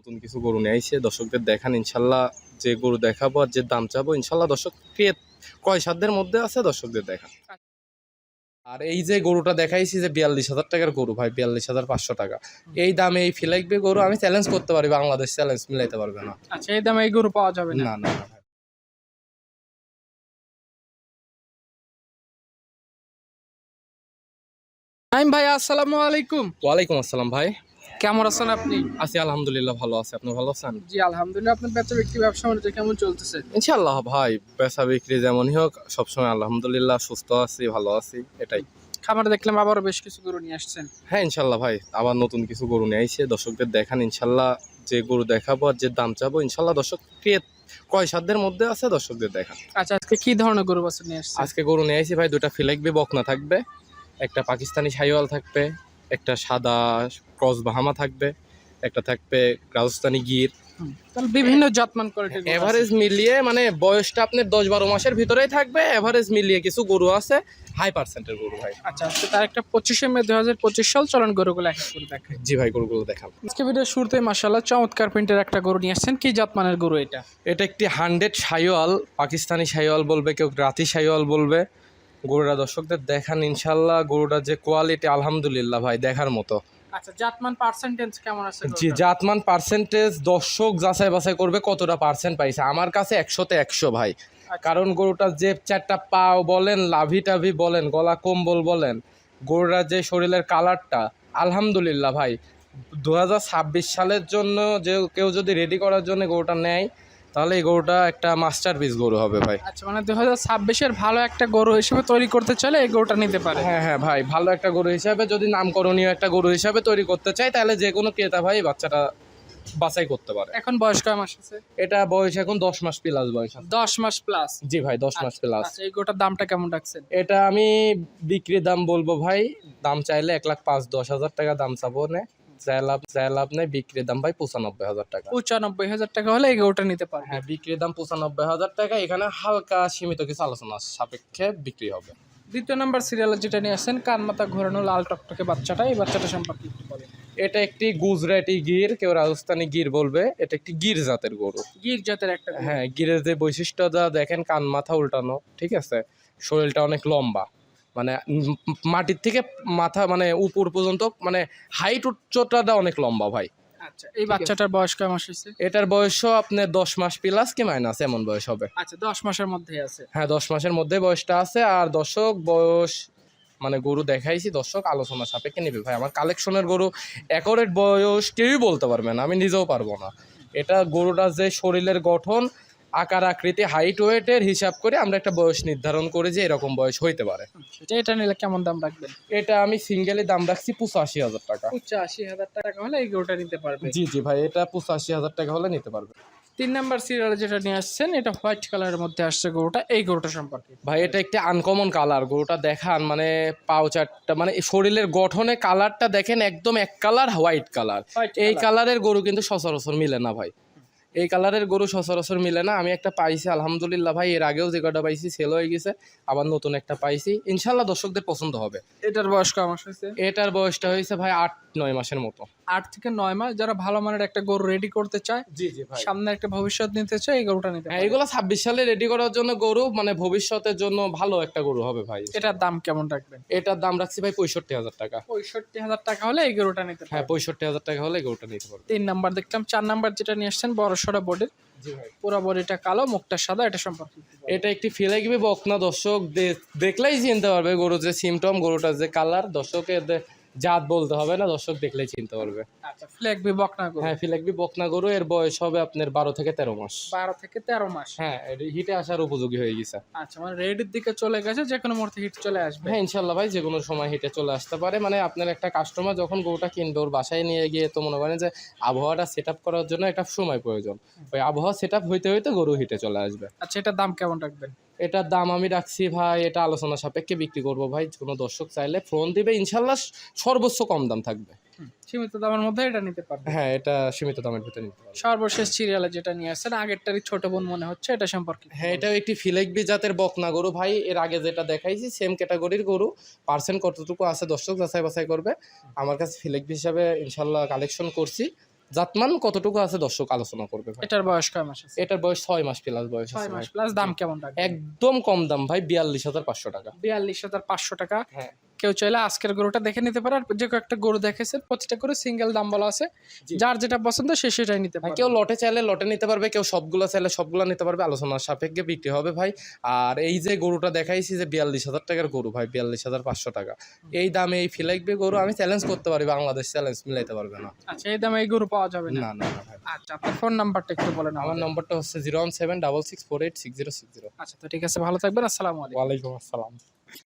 নতুন কিছু গরু নিয়ে আইছে দর্শকদের দেখান ইনশাল্লাহ যে গরু দেখাবো আর যে দাম চাবো ইনশাল্লাহ দর্শক কয় সাধ্যের মধ্যে আছে দর্শকদের দেখান। আর এই যে গরুটা দেখাইছি যে বিয়াল্লিশ হাজার টাকার গরু ভাই বিয়াল্লিশ হাজার পাঁচশো টাকা। এই দামে এই ফিলাইকবে গরু আমি চ্যালেঞ্জ করতে পারি বাংলাদেশ চ্যালেঞ্জ মিলাইতে পারবে না। আচ্ছা এই দামে এই গরু পাওয়া যাবে না? না ভাই আসসালামু আলাইকুম। ওয়ালাইকুম আসসালাম ভাই। কেমন আছেন আপনি? আছি আলহামদুলিল্লাহ ভালো আছে। আপনি ভালো আছেন? জি আলহামদুলিল্লাহ। আপনার বেচা বিক্রি ব্যবসা বাণিজ্য কেমন চলতেছে? ইনশাল্লাহ ভাই পেশা বিক্রি যেমনই হোক সবসময় আলহামদুলিল্লাহ সুস্থ আছি ভালো আছি এটাই। খামারে দেখলাম আবারও বেশ কিছু গরু নিয়ে আসছেন। হ্যাঁ ইনশাল্লাহ ভাই আবার নতুন কিছু গরু নিয়ে আইছে। দর্শকদের দেখান ইনশাল্লাহ যে গরু দেখাবো আর যে দাম চাবো ইনশাল্লাহ দর্শক ক্রিয়েট কয় সাধ্যের মধ্যে আছে দর্শকদের দেখান। আচ্ছা আজকে কি ধরনের গরু বাছুর নিয়ে আসছেন? আজকে গরু নিয়ে আইছি ভাই দুটা ফিলাইকবি বকনা থাকবে একটা পাকিস্তানি সাইওয়াল থাকবে একটা সাদা ক্রস বাহামা থাকবে একটা থাকবে রাজস্থানি গির। তাহলে বিভিন্ন জাতমান কোয়ালিটির এভারেজ মিলিয়ে মানে বয়সটা আপনার দশ বারো মাসের ভিতরেই থাকবে এভারেজ মিলিয়ে কিছু গরু আছে হাই পার্সেন্টের গরু ভাই। আচ্ছা আজকে তার একটা পঁচিশে মে দুই হাজার পঁচিশ সাল চলন গরুগুলো এক করে জি ভাই গরুগুলো দেখান আজকে ভিডিও শুরুতে মাসাল্লাহ চমৎকার প্রিন্টের একটা গরু নিয়ে আসছেন। কি জাতমানের গরু এটা? এটা একটি হান্ড্রেড সাইওয়াল পাকিস্তানি সাইওয়াল বলবে কেউ রাতি সাইওয়াল বলবে। গরুটা দর্শকদের দেখান ইনশাল্লাহ গরুটার যে কোয়ালিটি আলহামদুলিল্লাহ ভাই দেখার মতো। আচ্ছা জাতমান পার্সেন্টেজ কেমন আছে জি জাতমান পার্সেন্টেজ দর্শক যাচাই বাছাই করবে কতটা পার্সেন্ট পাইছে। আমার কাছে একশোতে একশো ভাই। আচ্ছা। কারণ গরুটার যে চারটা পাও বলেন লাভি টাভি বলেন গলা কম্বল বলেন গরুটার যে শরীরের কালারটা আলহামদুলিল্লাহ ভাই দু হাজার ছাব্বিশ সালের জন্য যে কেউ যদি রেডি করার জন্য গরুটা নেয় তাহলে এই গরুটা একটা মাস্টার পিস গরু হবে ভাই। আচ্ছা মানে দু হাজার ছাব্বিশের ভালো একটা গরু হিসেবে তৈরি করতে চাইলে এই গরুটা নিতে পারে। হ্যাঁ হ্যাঁ ভাই ভালো একটা গরু হিসাবে যদি নামকরণীয় একটা গরু হিসাবে তৈরি করতে চাই তাহলে যে কোনো ক্রেতা ভাই বাচ্চাটা বাছাই করতে পারে। এখন বয়স কয় মাস আছে? এটা বয়স এখন দশ মাস প্লাস বয়স আছে। দশ মাস প্লাস জি ভাই দশ মাস প্লাস আচ্ছা এই গোটার দামটা কেমন রাখছেন? এটা আমি বিক্রির দাম বলব ভাই দাম চাইলে এক লাখ পাঁচ দশ হাজার টাকা দাম চাবো নে চাই লাভ চাই লাভ নেই বিক্রির দাম ভাই পঁচানব্বই হাজার টাকা। পঁচানব্বই হাজার টাকা হলে এই গরুটা নিতে পারবে। হ্যাঁ বিক্রির দাম পঁচানব্বই হাজার টাকা এখানে হালকা সীমিত কিছু আলোচনা সাপেক্ষে বিক্রি হবে। দ্বিতীয় নাম্বার সিরিয়ালে যেটা নিয়ে আসছেন ঘোরানো লাল টকটকে বাচ্চাটা এই বাচ্চাটা সম্পর্কে একটু বলেন। এটা একটি গুজরাটি গির কেউ রাজস্থানি গির বলবে এটা একটি গির জাতের গরু। গির জাতের একটা হ্যাঁ গিরের যে বৈশিষ্ট্যটা দেখেন কান মাথা উল্টানো ঠিক আছে? শরীরটা অনেক লম্বা। মানে মাটির থেকে মাথা মানে উপর পর্যন্ত মানে হাইট উচ্চতাটা অনেক লম্বা ভাই। আচ্ছা এই বাচ্চাটার বয়স কয় মাস হয়েছে এটার বয়সও আপনার দশ মাস প্লাস কি মাইনাস এমন বয়স হবে। আচ্ছা দশ মাসের মধ্যে আছে। হ্যাঁ দশ মাসের মধ্যে বয়সটা আছে আর দর্শক বয়স মানে গরু দেখাইছি দর্শক আলোচনা সাপেক্ষে নেবে ভাই। আমার কালেকশনের গরু অ্যাকোরেট বয়স কেউই বলতে পারবে না আমি নিজেও পারব না। এটা গরুটা যে শরীরের গঠন আকার আকৃতি হাইট ওয়েটের হিসাব করে আমরা একটা বয়স নির্ধারণ করে যে এরকম বয়স হইতে পারে। সেটা এটা নিলে কেমন দাম রাখবেন? এটা আমি সিঙ্গেলি দাম রাখছি পঁচাশি হাজার টাকা। পঁচাশি হাজার টাকা হলে এই গরুটা নিতে পারবে। জি জি ভাই এটা পঁচাশি হাজার টাকা হলে নিতে পারবে। তিন নাম্বার সিরিয়ালে যেটা নিয়ে আসছেন এটা হোয়াইট কালারের মধ্যে আসছে গরুটা এই গরুটা সম্পর্কে। ভাই এটা একটা আনকমন কালার গরুটা দেখান মানে পাও চারটা মানে শরীরের গঠনে কালারটা দেখেন একদম এক কালার হোয়াইট কালার এই কালারের গরু কিন্তু সচরাচর মিলে না ভাই। এই কালারের গরু সচরাচর মিলে না। আমি একটা পাইছি আলহামদুলিল্লাহ ভাই এর আগেও যে কটা পাইছি সেল হয়ে গেছে। আবার নতুন একটা পাইছি। ইনশাল্লাহ দর্শকদের পছন্দ হবে। এটার বয়স কয় মাস হয়েছে? এটার বয়সটা হয়েছে ভাই আট নয় মাসের মতো। আট থেকে নয় মাস যারা ভালো মানের একটা গরু রেডি করতে চায় জি জি ভাই। সামনে একটা ভবিষ্যৎ নিতে চায় এই গরুটা নিতে হ্যাঁ এগুলো ছাব্বিশ সালে রেডি করার জন্য গরু মানে ভবিষ্যতের জন্য ভালো একটা গরু হবে ভাই। এটার দাম কেমন রাখবেন? এটার দাম রাখছি ভাই পঁয়ষট্টি হাজার টাকা। পঁয়ষট্টি হাজার টাকা হলে এই গরুটা নিতে হ্যাঁ পঁয়ষট্টি হাজার টাকা হলে এই গরুটা নিতে পারবে তিন নাম্বার দেখলাম চার নাম্বার যেটা নিয়ে আসছেন বড় বোর্ডের পুরা বোর্ড বডিটা কালো মুখটা সাদা এটা সম্পর্কে। এটা একটি ফিলাইকবি বকনা দর্শক। দেখলেই চিনতে পারবে গরুর যে সিমটম গরুটার যে কালার দর্শকের জাত বলতে হবে না দর্শক দেখলেই চিনতে পারবে। আচ্ছা ফ্ল্যাগ বকনা গরু। হ্যাঁ বকনা গরু এর বয়স হবে আপনার বারো থেকে তেরো মাস। বারো থেকে তেরো মাস। হ্যাঁ হিটে আসার উপযোগী হয়ে গেছে। আচ্ছা মানে রেডির দিকে চলে গেছে যে কোনো মুহূর্তে হিট চলে আসবে। হ্যাঁ ইনশাল্লাহ ভাই যে কোনো সময় হিটে চলে আসতে পারে। মানে আপনার একটা কাস্টমার যখন গরুটা কিনবে ওর বাসায় নিয়ে গিয়ে তো মনে করেন যে আবহাওয়াটা সেট আপ করার জন্য একটা সময় প্রয়োজন। ওই আবহাওয়া সেট আপ হইতে হইতে গরু হিটে চলে আসবে। আচ্ছা এটার দাম কেমন রাখবেন? এটার দাম আমি রাখছি ভাই এটা আলোচনা সাপেক্ষে বিক্রি করব ভাই। কোনো দর্শক চাইলে ফোন দিবে ইনশাল্লাহ সর্বোচ্চ কম দাম থাকবে। সীমিত দামের মধ্যে এটা নিতে পারবে। হ্যাঁ এটা সীমিত দামের ভিতরে নিতে পারবে। সর্বশেষ সিরিয়ালে যেটা নিয়ে আসছেন আগেরটারই ছোট বোন মনে হচ্ছে এটা সম্পর্কে হ্যাঁ এটাও একটি ফিলেকবি জাতের বকনা গরু ভাই। এর আগে যেটা দেখাইছি সেম ক্যাটাগরির গরু। পার্সেন্ট কতটুকু আছে দর্শক যাচাই বাছাই করবে। আমার কাছে ফিলেকবি হিসাবে ইনশাল্লাহ কালেকশন করছি। জাতমান কতটুকু আছে দর্শক আলোচনা করবে ভাই? এটার বয়স কয় মাস আছে? এটার বয়স ছয় মাস প্লাস বয়স ছয় মাস প্লাস দাম কেমন একদম কম দাম ভাই বিয়াল্লিশ হাজার পাঁচশো টাকা। বিয়াল্লিশ হাজার পাঁচশো টাকা। হ্যাঁ। কেউ চাইলে আজকের গরুটা দেখে নিতে পারে আর যে কয়েকটা গরু দেখেছে প্রতিটা করে সিঙ্গেল দাম বলা আছে। যার যেটা পছন্দ সে সেটাই নিতে পারে কেউ লটে চাইলে লটে নিতে পারবে কেউ সবগুলো চাইলে সবগুলো নিতে পারবে আলোচনার সাপেক্ষে বিক্রি হবে ভাই। আর এই যে গরুটা দেখাইছি যে বিয়াল্লিশ হাজার টাকার গরু ভাই বিয়াল্লিশ হাজার পাঁচশো টাকা। এই দামে এই ফিলাইকবে গরু আমি চ্যালেঞ্জ করতে পারি বাংলাদেশ চ্যালেঞ্জ মিলাইতে পারবে না। আচ্ছা এই দামে এই গরু পাওয়া যাবে না? না না আচ্ছা আপনার ফোন নাম্বারটা একটু বলেন আমার নম্বরটা হচ্ছে zero one seven double six four eight six zero six zero আচ্ছা তো ঠিক আছে ভালো থাকবেন আসসালামু আলাইকুম। ওয়ালাইকুম আসসালাম।